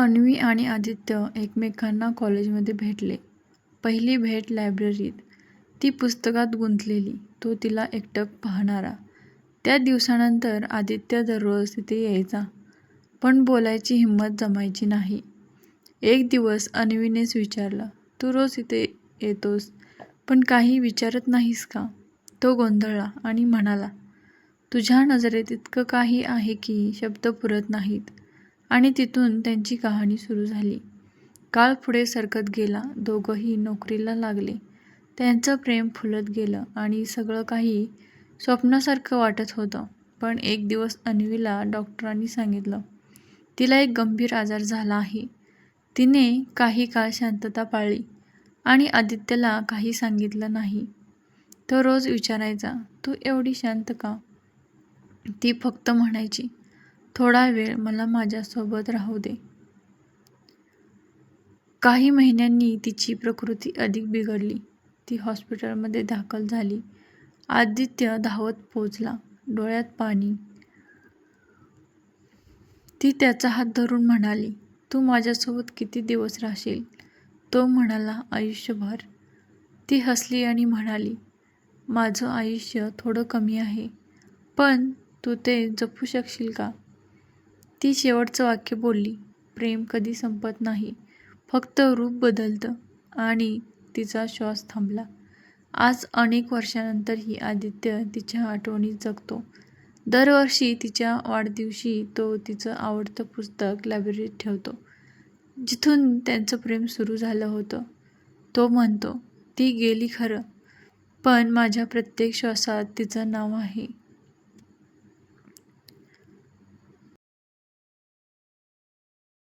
अन्वी आणि आदित्य एकमेकांना कॉलेजमध्ये भेटले. पहिली भेट लायब्ररीत. ती पुस्तकात गुंतलेली, तो तिला एकटक पाहणारा. त्या दिवसानंतर आदित्य दररोज तिथे यायचा. पण बोलायची हिंमत जमायची नाही. एक दिवस अन्वीनेच विचारलं, तू रोज इथे येतोस, पण काही विचारत नाहीस का? तो गोंधळला आणि म्हणाला, तुझ्या नजरेत इतकं काही आहे की शब्द पुरत नाहीत. आणि तिथून त्यांची कहाणी सुरू झाली. काळ पुढे सरकत गेला. दोघंही नोकरीला लागले. त्यांचं प्रेम फुलत गेलं आणि सगळं काही स्वप्नासारखं वाटत होतं. पण एक दिवस अन्वीला डॉक्टरांनी सांगितलं, तिला एक गंभीर आजार झाला आहे. तिने काही काळ शांतता पाळली आणि आदित्यला काही सांगितलं नाही. तो रोज विचारायचा, तू एवढी शांत का? ती फक्त म्हणायची, थोडा वेळ मला माझ्यासोबत राहू दे. काही महिन्यांनी तिची प्रकृती अधिक बिघडली. ती हॉस्पिटलमध्ये दाखल झाली. आदित्य धावत पोचला, डोळ्यात पाणी. ती त्याचा हात धरून म्हणाली, तू माझ्यासोबत किती दिवस राहशील? तो म्हणाला, आयुष्यभर. ती हसली आणि म्हणाली, माझं आयुष्य थोडं कमी आहे, पण तू ते जपू शकशील का? ती शेवटचं वाक्य बोलली, प्रेम कधी संपत नाही, फक्त रूप बदलतं. आणि तिचा श्वास थांबला. आज अनेक वर्षानंतरही आदित्य तिच्या आठवणीत जगतो. दरवर्षी तिच्या वाढदिवशी तो तिचं आवडतं पुस्तक लायब्ररीत ठेवतो, जिथून त्यांचं प्रेम सुरू झालं होतं. तो म्हणतो, ती गेली खरं, पण माझ्या प्रत्येक श्वासात तिचं नाव आहे.